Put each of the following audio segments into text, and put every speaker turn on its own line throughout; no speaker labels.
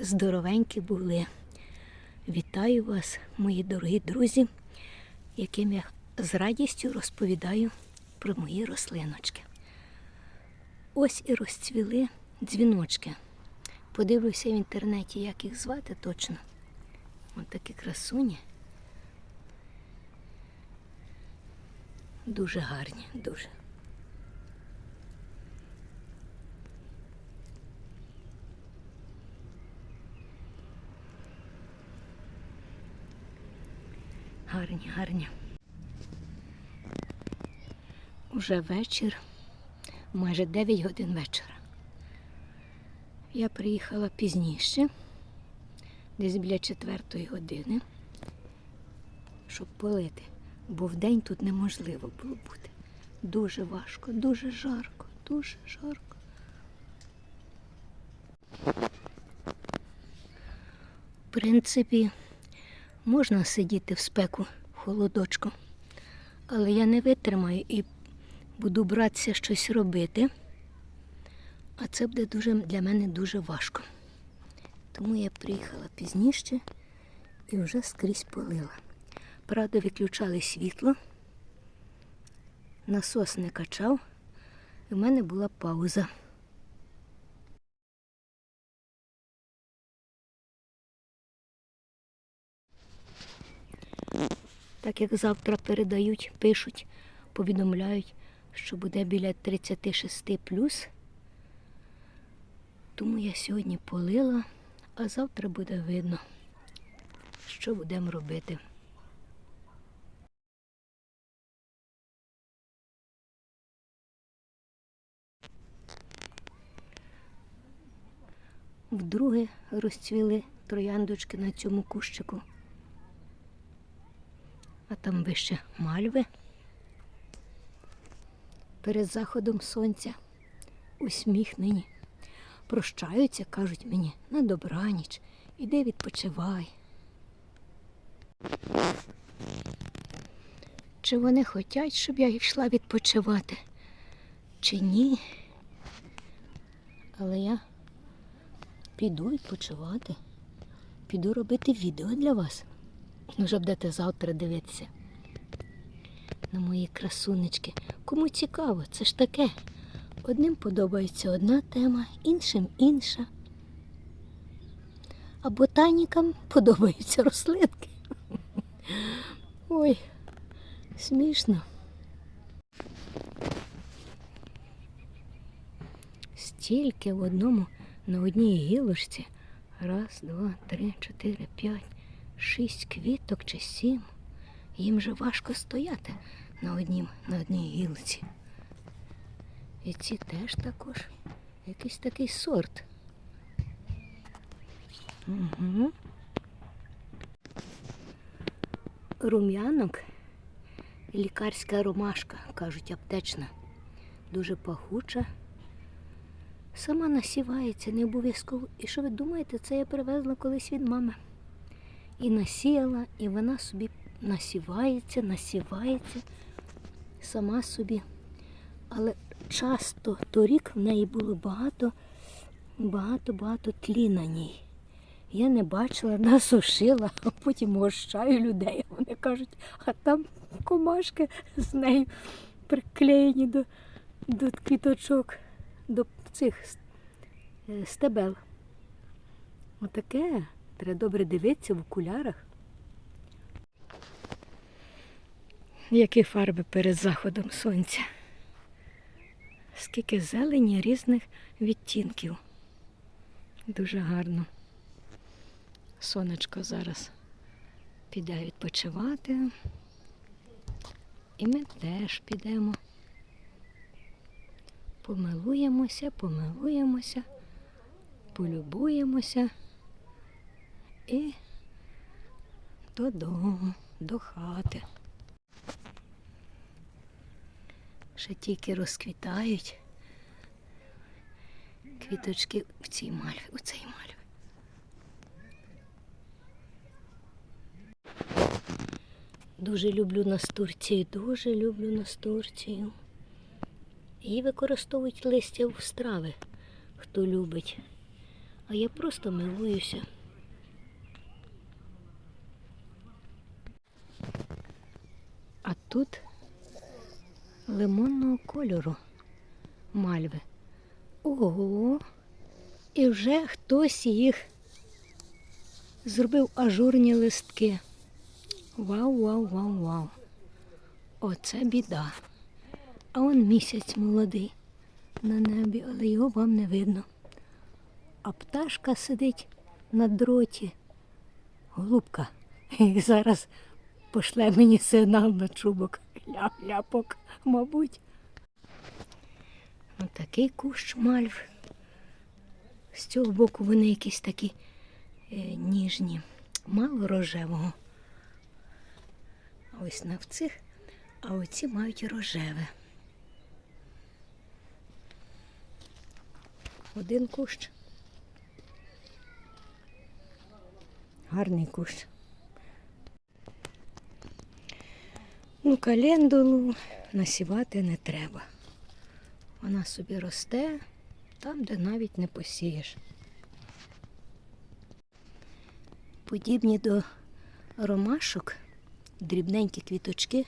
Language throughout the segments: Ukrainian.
здоровенькі були. Вітаю вас, мої дорогі друзі, яким я з радістю розповідаю про мої рослиночки. Ось і розцвіли дзвіночки. Подивлюся в інтернеті, як їх звати точно. Ось такі красуні. Дуже гарні, дуже. Гарні, гарні. Уже вечір, майже 9 годин вечора. Я приїхала пізніше, десь біля четвертої години, щоб полити, бо вдень тут неможливо було бути. Дуже важко, дуже жарко, дуже жарко. В принципі, можна сидіти в спеку холодочку, але я не витримаю і буду братися щось робити. А це буде дуже для мене дуже важко. Тому я приїхала пізніше і вже скрізь полила. Правда, виключали світло, насос не качав, і в мене була пауза. Так як завтра передають, пишуть, повідомляють, що буде біля 36 плюс. Тому я сьогодні полила, а завтра буде видно, що будемо робити. Вдруге розцвіли трояндочки на цьому кущику. А там вище мальви. Перед заходом сонця усміхнені. Прощаються, кажуть мені, на добраніч, іди відпочивай. Чи вони хочуть, щоб я йшла відпочивати, чи ні? Але я піду відпочивати, піду робити відео для вас. Ну, вже будете завтра дивитися на мої красунечки. Кому цікаво, це ж таке. Одним подобається одна тема, іншим інша. А ботанікам подобаються рослинки. Ой, смішно. Стільки в одному на одній гілочці. Раз, два, три, чотири, п'ять, шість квіток чи сім. Їм же важко стояти на однім, на одній гілці. І ці теж також якийсь такий сорт. Угу. Рум'янок, лікарська ромашка, кажуть, аптечна, дуже пахуча. Сама насівається, не обов'язково. І що ви думаєте, це я привезла колись від мами. І насіяла, і вона собі насівається, насівається сама собі. Але часто торік в неї було багато, багато-багато тлі на ній. Я не бачила, насушила, а потім гощаю людей. Вони кажуть, а там комашки з нею приклеєні до, до квіточок, до цих е, стебел. Отаке. Треба добре дивитися в окулярах. Які фарби перед заходом сонця. Скільки зелені різних відтінків. Дуже гарно. Сонечко зараз піде відпочивати. І ми теж підемо. Помилуємося, помилуємося, полюбуємося і додому, до хати. Ще тільки розквітають квіточки в цій мальві, у цій мальві. Дуже люблю настурцію, дуже люблю настурцію. Її використовують листя в страви, хто любить. а я просто милуюся. Тут лимонного кольору мальви. Ого! І вже хтось їх зробив ажурні листки. Вау, вау, вау, вау. Оце біда. А он місяць молодий на небі, але його вам не видно. А пташка сидить на дроті. Голубка. І зараз пошле мені сигнал на чубок. Ляп-ляпок, мабуть. Отакий кущ мальв. З цього боку вони якісь такі е, ніжні, мало рожевого. Ось на цих, а оці мають рожеве. Один кущ. Гарний кущ. Ну, календулу насівати не треба. Вона собі росте там, де навіть не посієш. Подібні до ромашок, дрібненькі квіточки,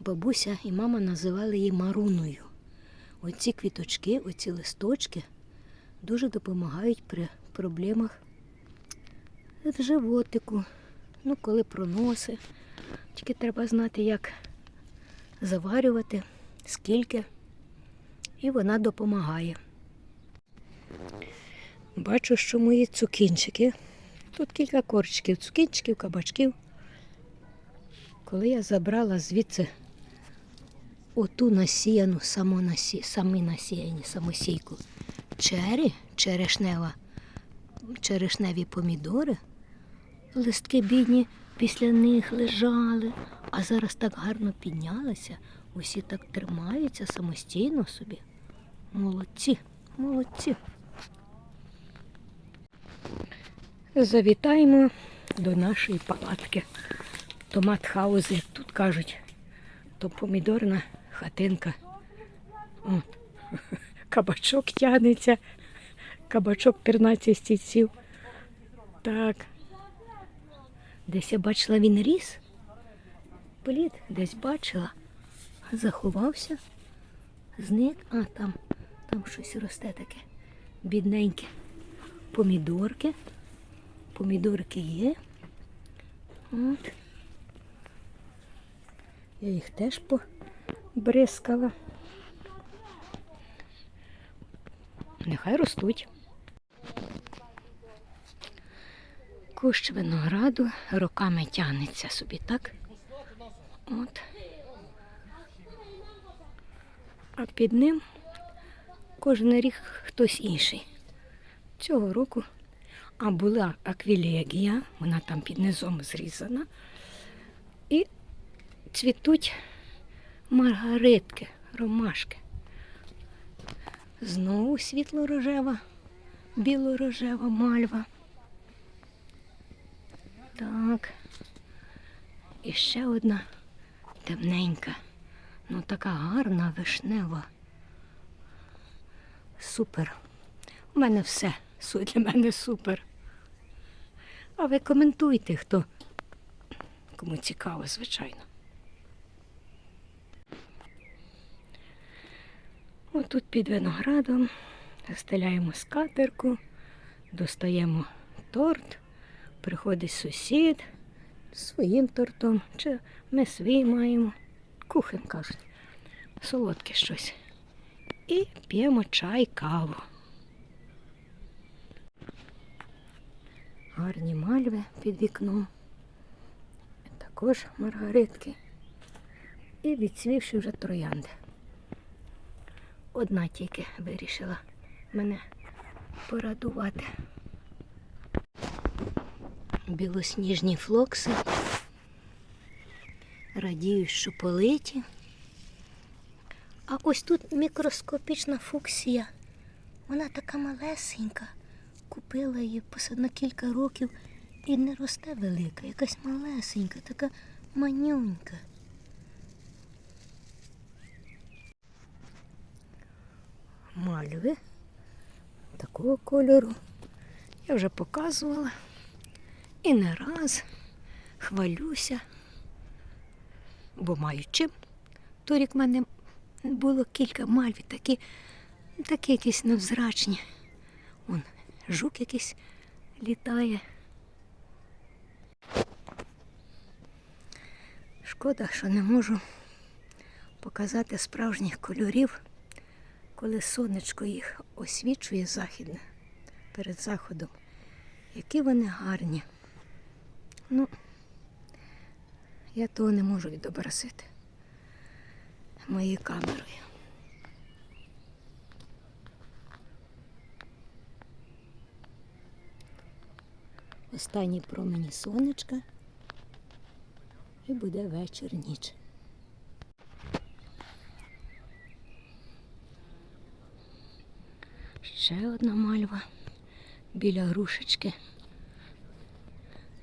бабуся і мама називали її маруною. Оці квіточки, оці листочки дуже допомагають при проблемах в животику, ну, коли проноси. Тільки треба знати, як заварювати, скільки, і вона допомагає. Бачу, що мої цукінчики. Тут кілька корчиків, цукінчиків, кабачків. Коли я забрала звідси оту насіяну, самонасі, самі насіяні самосійку, чері, черешнева, черешневі помідори, листки бідні після них лежали, а зараз так гарно піднялися, усі так тримаються самостійно собі. Молодці, молодці. Завітаємо до нашої палатки. Томат хаус, як тут кажуть, то помідорна хатинка. От. Кабачок тягнеться, кабачок 15 стільців. Так. Десь я бачила, він ріс. Плід десь бачила. Заховався, зник, а там, там щось росте таке. Бідненьке. Помідорки. Помідорки є. От. Я їх теж побризкала. Нехай ростуть. Кущ винограду роками тягнеться собі, так? От. А під ним кожен рік хтось інший. Цього року, а була аквілегія, вона там під низом зрізана. І цвітуть маргаритки, ромашки. Знову світло-рожева, біло-рожева мальва. Так. І ще одна темненька. Ну така гарна вишнева. Супер. У мене все. Су- Для мене супер. А ви коментуйте, хто кому цікаво, звичайно. Отут під виноградом застеляємо скатерку, достаємо торт, приходить сусід своїм тортом, чи ми свій маємо. Кухень кажуть, солодке щось. І п'ємо чай, каву. Гарні мальви під вікном. Також маргаритки. І відцвівши вже троянди. Одна тільки вирішила мене порадувати. Білосніжні флокси. Радіють, що политі. А ось тут мікроскопічна фуксія. Вона така малесенька. Купила її на кілька років і не росте велика, якась малесенька, така манюнька. Мальви такого кольору. Я вже показувала і не раз хвалюся, бо маю чим. Торік в мене було кілька мальві, такі, такі якісь невзрачні. Вон жук якийсь літає. Шкода, що не можу показати справжніх кольорів, коли сонечко їх освічує західне перед заходом. Які вони гарні. Ну, я того не можу відобразити моєю камерою. Останні промені сонечка і буде вечір ніч. Ще одна мальва біля грушечки.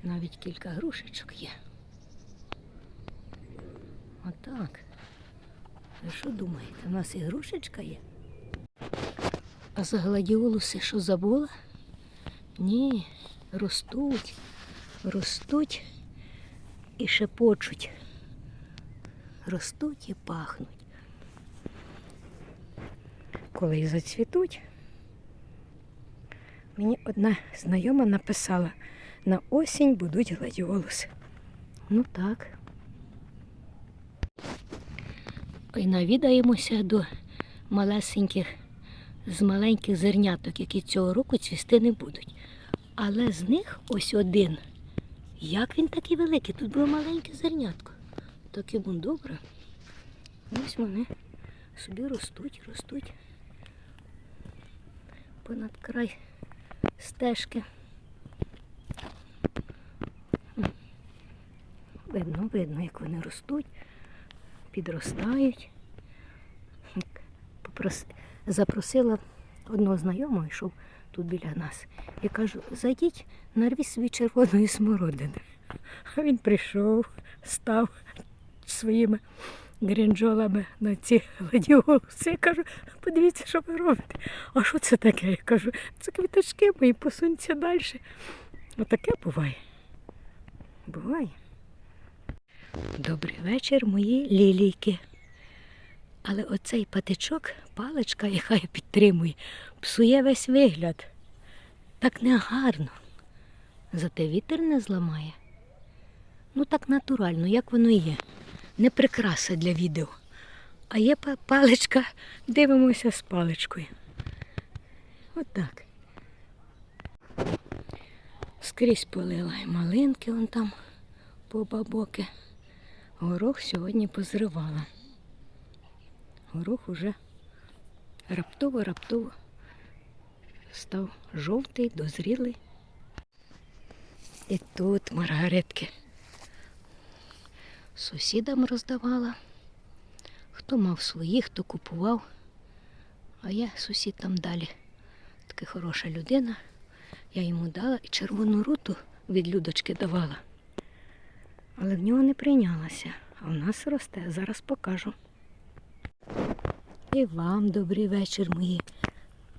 Навіть кілька грушечок є. Отак. Ви що думаєте, у нас і грушечка є? А за гладіолуси що забула? Ні, ростуть, ростуть і шепочуть. Ростуть і пахнуть. Коли зацвітуть, мені одна знайома написала, на осінь будуть гладіолуси. Ну так. І навідаємося до малесеньких, з маленьких зерняток, які цього року цвісти не будуть. Але з них ось один. Як він такий великий? Тут було маленьке зернятко. Так йому добре. Ось вони собі ростуть, ростуть понад край стежки. Видно, видно, як вони ростуть, підростають. Запросила одного знайомого, йшов тут біля нас. Я кажу, зайдіть, нарвіть собі червоної смородини. А він прийшов, став своїми грінджолами на ці гладіолуси. Я кажу, подивіться, що ви робите. А що це таке? Я кажу, це квіточки мої, посуньте далі. Отаке буває. Буває. Добрий вечір, мої лілійки. Але оцей патичок, паличка, яка я підтримую, псує весь вигляд. Так негарно. Зате вітер не зламає. Ну так натурально, як воно є. Не прикраса для відео. А є паличка, дивимося з паличкою. Отак. Скрізь полила і малинки вон там по бабоки. Горох сьогодні позривала. Горох уже раптово-раптово став жовтий, дозрілий. І тут маргаритки. Сусідам роздавала. Хто мав свої, хто купував. А я сусід там далі. Така хороша людина. Я йому дала і червону руту від людочки давала. Але в нього не прийнялася. А в нас росте, зараз покажу. І вам добрий вечір, мої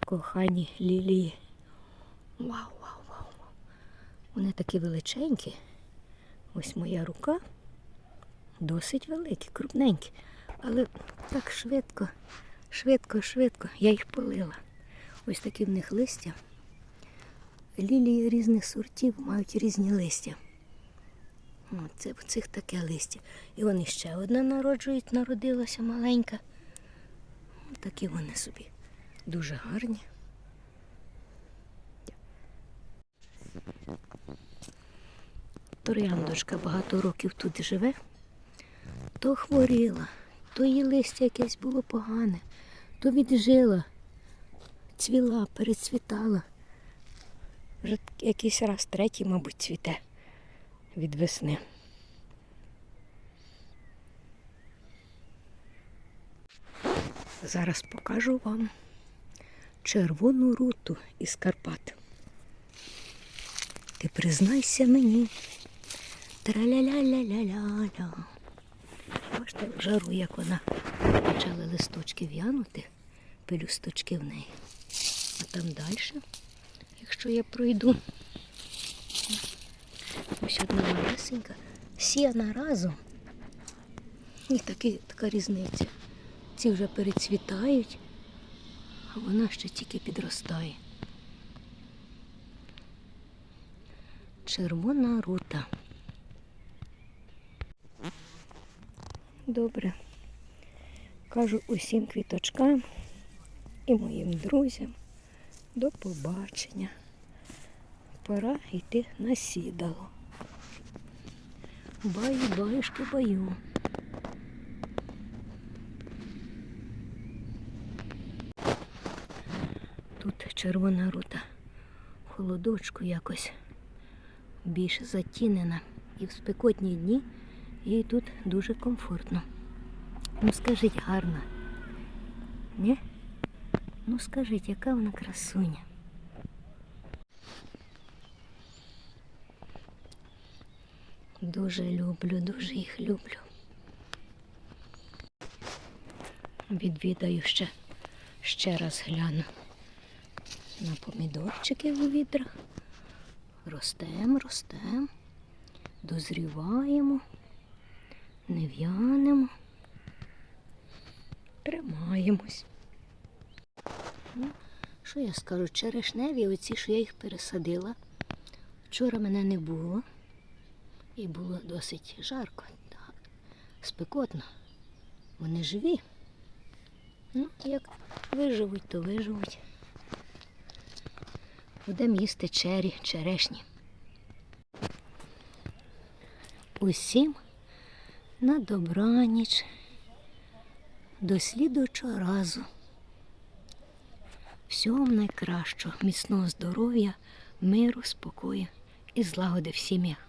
кохані лілії. Вау, вау, вау. вау. Вони такі величенькі. Ось моя рука. Досить великі, крупненькі. Але так швидко, швидко, швидко. Я їх полила. Ось такі в них листя. Лілії різних сортів мають різні листя. Це в цих таке листя. І вони ще одна народжують, народилася маленька. Такі вони собі. Дуже гарні. Трояндочка багато років тут живе, то хворіла, то її листя якесь було погане, то віджила, цвіла, перецвітала. Вже якийсь раз третій, мабуть, цвіте від весни. Зараз покажу вам червону руту із Карпат. Ти признайся мені. Траля-ля-ля-ля-ля-ля. Бачите, в жару, як вона почали листочки в'янути, пелюсточки в неї. А там далі якщо я пройду. Ось одна малесенька, сіяна разом. І таки, така різниця. Ці вже перецвітають, а вона ще тільки підростає. Червона рута. Добре. Кажу усім квіточкам і моїм друзям до побачення. Пора йти на сідало. Баю, баюшки, баю. Тут червона рута. В холодочку якось більш затінена. І в спекотні дні їй тут дуже комфортно. Ну скажіть, гарна. Ні? Ну скажіть, яка вона красуня. Дуже люблю, дуже їх люблю. Відвідаю ще, ще раз гляну на помідорчики у відрах. Ростем, ростем, дозріваємо, не в'янемо, тримаємось. Ну, що я скажу? Черешневі, оці, що я їх пересадила. Вчора мене не було. І було досить жарко, спекотно. Вони живі. Ну, як виживуть, то виживуть. Будемо їсти чері, черешні. Усім на добраніч. До слідуючого разу. Всього найкращого, міцного здоров'я, миру, спокою і злагоди в сім'ях.